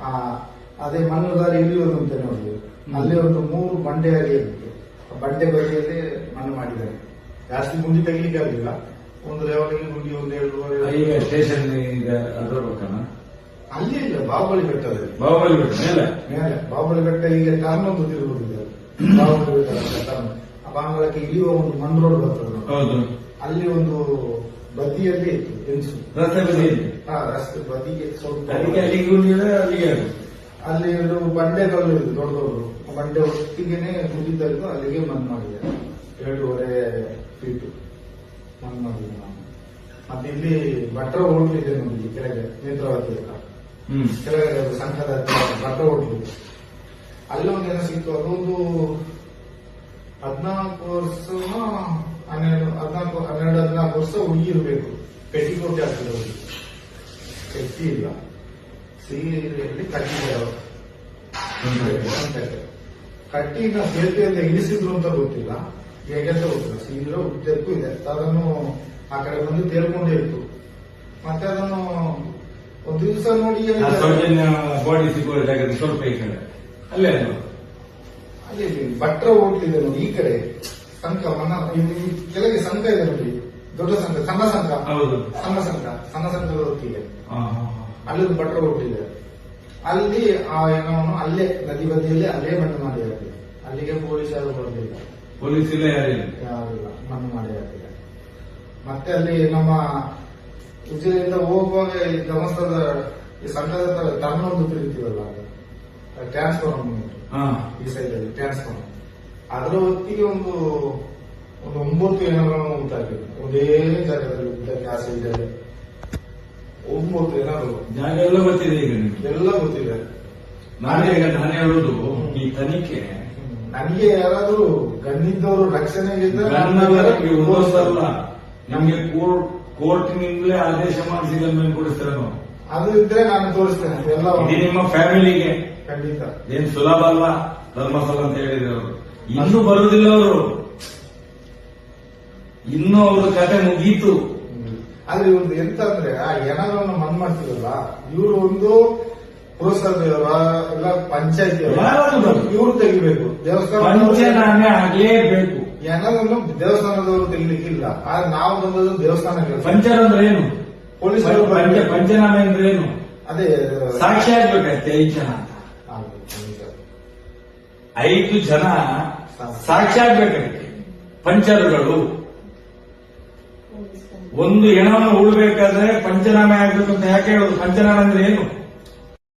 ಆ, ಅದೇ ಮಣ್ಣುದಾರಿ ಇಲ್ಲಿವರು ಅಂತ ನೋಡಿ. ಅಲ್ಲಿ ಒಂದು ಮೂರು ಬಂಡೆ ಅಡಿ ಬಂಡೆ ಬದಿಯಲ್ಲಿ ಮಣ್ಣು ಮಾಡಿದ್ದಾರೆ. ಜಾಸ್ತಿ ಗುಂಡಿ ತೆಗಿಲಿಕ್ಕೆ ಆಗಲಿಲ್ಲ. ಒಂದು ಲೆವೆಲ್ಗೆ ಗುಂಡಿ ಒಂದು ಏಳುವರೆ ಈಗ ಸ್ಟೇಷನ್ ಈಗ ಅದ್ರ ಪಕ್ಕನ ಅಲ್ಲಿ ಇಲ್ಲ ಬಾಹುಬಲಿ ಬೆಟ್ಟದಲ್ಲಿ ಬಾಹುಬಲಿ ಬೆಟ್ಟ ಮೇಲೆ? ಮೇಲೆ. ಬಾಹುಬಲಿ ಬೆಟ್ಟ ಈಗ ಕಾರಣೊಂದು ತಿರುಗುತ್ತಿದೆ ಬಾಹುಬಲಿ ಬೆಟ್ಟ ಟರ್ನ್. ಆ ಬಾಂಗ್ಲಕ್ಕೆ ಇಳಿಯುವ ಒಂದು ಮಣ್ಣು ರೋಡ್ ಬರ್ತದೆ ಹೌದು. ಅಲ್ಲಿ ಒಂದು ಬದಿಯಲ್ಲಿ ರಸ್ತೆ ಬದಿಯಲ್ಲಿ ಹಾ ರಸ್ತೆ ಬದಿಗೆ ಸ್ವಲ್ಪ ಅದಕ್ಕೆ ಅಲ್ಲಿಗೆ. ಅಲ್ಲಿ ಬಂಡೆಗಳು ದೊಡ್ಡವರು ಬಂಡೆ ಒಟ್ಟಿಗೆನೆ ಮುಗಿದ್ದು ಅಲ್ಲಿಗೆ ಮನ್ ಮಾಡಿದೆ. ಎರಡೂವರೆ ಫೀಟ್ ಮನ್ ಮಾಡಿದೆ ನಾನು. ಮತ್ತೆ ಇಲ್ಲಿ ಭಟ್ರ ಹೋಟ್ಲ್ ಇದೆ ನೋಡಿ ಕೆಳಗೆ ನೇತ್ರಾವತಿ ಹತ್ರ. ಕೆಳಗೆ ಸಂಘದ ಭಟ್ರ ಹೋಟ್ಲ್ ಇದೆ. ಅಲ್ಲಿ ಒಂದು ಏನೋ ಸಿಕ್ತು ಅದೊಂದು ಹದಿನಾಲ್ಕು ವರ್ಷ ಹನ್ನೆರಡು ಹದಿನಾಲ್ಕು ಹನ್ನೆರಡು ಹದಿನಾಲ್ಕು ವರ್ಷ ಹುಡುಗಿ ಇರಬೇಕು ಪೆಟ್ಟಿಕೋಟೆ ಆಗ್ತದೆ ಅವ್ರಿಗೆ. ಪೆಟ್ಟಿ ಇಲ್ಲ. ಸೀರೆಯಲ್ಲಿ ಕಟ್ಟಿದ್ದಾರೆ ಕಟ್ಟಿ ಕಟ್ಟಿನ ಸೇತುವೆಯಿಂದ ಇಳಿಸಿದ್ರು ಅಂತ ಗೊತ್ತಿಲ್ಲ. ಹೇಗೆಂತ ಗೊತ್ತಿಲ್ಲ. ಸೀರೆ ಉದ್ದಕ್ಕೂ ಇದೆ. ಅದನ್ನು ಆ ಕಡೆ ಬಂದು ತೇಲ್ಕೊಂಡೇ ಇತ್ತು ಮತ್ತೆ ಅದನ್ನು ಒಂದು ದಿವಸ ನೋಡಿ ಬಾಡಿ ಸಿಗುವ ಸ್ವಲ್ಪ ಈ ಕಡೆ? ಅಲ್ಲೇ? ಅಲ್ಲಿ ಭಟ್ರ ಹೋಗ್ತಿದ್ದೆ ನೋಡಿ ಈ ಕಡೆ. ಸಂಘ ಮನ್ನ ಇಲ್ಲಿ ಕೆಳಗೆ ಸಂಘ ಇದೆ ನೋಡಿ ದೊಡ್ಡ ಸಂಘ ಸಣ್ಣ ಸಂಘ ಹೌದು. ಸಣ್ಣ ಸಂಘ ಸಣ್ಣ ಸಂಘದ ಒಟ್ಟಿಗೆ ಅಲ್ಲಿ ಒಂದು ಭಟ್ರ ಇದೆ ಅಲ್ಲಿ ಆ ಏನೋ ಅಲ್ಲೇ ನದಿ ಬದಿಯಲ್ಲಿ ಅಲ್ಲೇ ಮಣ್ಣು ಮಾಡಿ ಹಾಕಿದೆ ಅಲ್ಲಿಗೆ ಯಾರು ಬರಲಿಲ್ಲ ಪೊಲೀಸ್ ಇಲ್ಲ ಯಾರಿಲ್ಲ ಯಾರಿಲ್ಲ. ಮಣ್ಣು ಮಾಡಿ ಹಾಕಿದೆ ಮತ್ತೆ ಅಲ್ಲಿ ನಮ್ಮ ಉಜಿರೆಯಿಂದ ಹೋಗುವಾಗ ಈ ಧರ್ಮಸ್ಥಳದ ಈ ಸಂಘದ ತರ ಟರ್ನ್ ಒಂದು ತಿರುಗ್ತೀವಲ್ಲ ಟ್ರಾನ್ಸ್ಫಾರ್ಮ್ ಈ ಸೈಡ್ ಅಲ್ಲಿ ಟ್ರಾನ್ಸ್ಫಾರ್ಮರ್ ಅದರ ಹೊತ್ತಿಗೆ ಒಂದು ಒಂದು ಒಂಬತ್ತು ಏನಾದ್ರು ಉಂಟಾಗಿದೆ ಒಂದೇ ಜಾಗದಲ್ಲಿ ಉಂಟಾಗಿ ಆಸೆ ಇದೆ. ಒಂಬತ್ತು ಏನಾದ್ರು. ಜಾಗ ಎಲ್ಲ ಗೊತ್ತಿದೆ ಈಗ ನಿಮ್ಗೆ. ಎಲ್ಲ ಗೊತ್ತಿದೆ. ನಾನೇ ಈಗ ನಾನೇ ಹೇಳೋದು ಈ ತನಿಖೆ. ನನಗೆ ಯಾರಾದ್ರೂ ಗಣ್ಣಿದ್ದವರು ರಕ್ಷಣೆ ಗನ್ನವರಿಗೆ ಒಂದೊಂದಲ್ಲ ನಮ್ಗೆ ಕೋರ್ಟ್ ಕೋರ್ಟಿನಿಂದಲೇ ಆದೇಶ ಮಾಡಿಸಿ ಮೇಲೆ ಕೊಡಿಸ್ತಾರೆ ನಾವು ಅದು ಇದ್ರೆ ನಾನು ತೋರಿಸ್ತೇನೆ. ಎಲ್ಲ ನಿಮ್ಮ ಫ್ಯಾಮಿಲಿಗೆ. ಖಂಡಿತ. ಏನ್ ಸುಲಭ ಅಲ್ಲ? ಧರ್ಮಸ್ಥಳ ಅಂತ ಹೇಳಿದ್ರು ಅವರು. ಇನ್ನೂ ಬರುವುದಿಲ್ಲ ಅವರು. ಇನ್ನೂ ಅವ್ರ ಕತೆ ಮುಗೀತು. ಆದ್ರೆ ಇವ್ರದ್ದು ಎಂತ ಅಂದ್ರೆ ಆ ಎಣಗಳನ್ನು ಮನ್ ಮಾಡ್ತಿದ್ರಲ್ಲ ಇವರು ಒಂದು ಪುರಸಭೆಯವರ ಇಲ್ಲ ಪಂಚಾಯತಿ ಇವ್ರು ತೆಗಿಬೇಕು. ದೇವಸ್ಥಾನ ಆಗ್ಲೇಬೇಕು. ದೇವಸ್ಥಾನದವರು ತೆಗಿಲಿಕ್ಕಿಲ್ಲ. ಆದ್ರೆ ನಾವು ಬಂದದ್ದು ದೇವಸ್ಥಾನ ಪಂಚರ ಅಂದ್ರೆ ಏನು? ಪೊಲೀಸರು ಪಂಚ ಪಂಚನಾಮೆ ಅಂದ್ರೆ ಏನು? ಅದೇ ಸಾಕ್ಷಿ ಆಗ್ಬೇಕಷ್ಟೇ ಐದು ಜನ ಅಂತ. ಐದು ಜನ ಸಾಕ್ಷಿ ಆಗ್ಬೇಕಷ್ಟೇ ಪಂಚರುಗಳು. ಒಂದು ಹೆಣವನ್ನು ಉಳ್ಬೇಕಾದ್ರೆ ಪಂಚನಾಮೆ ಆಗ್ಬೇಕು ಅಂತ ಯಾಕೆ ಹೇಳೋದು? ಪಂಚನಾಮೆ ಅಂದ್ರೆ ಏನು?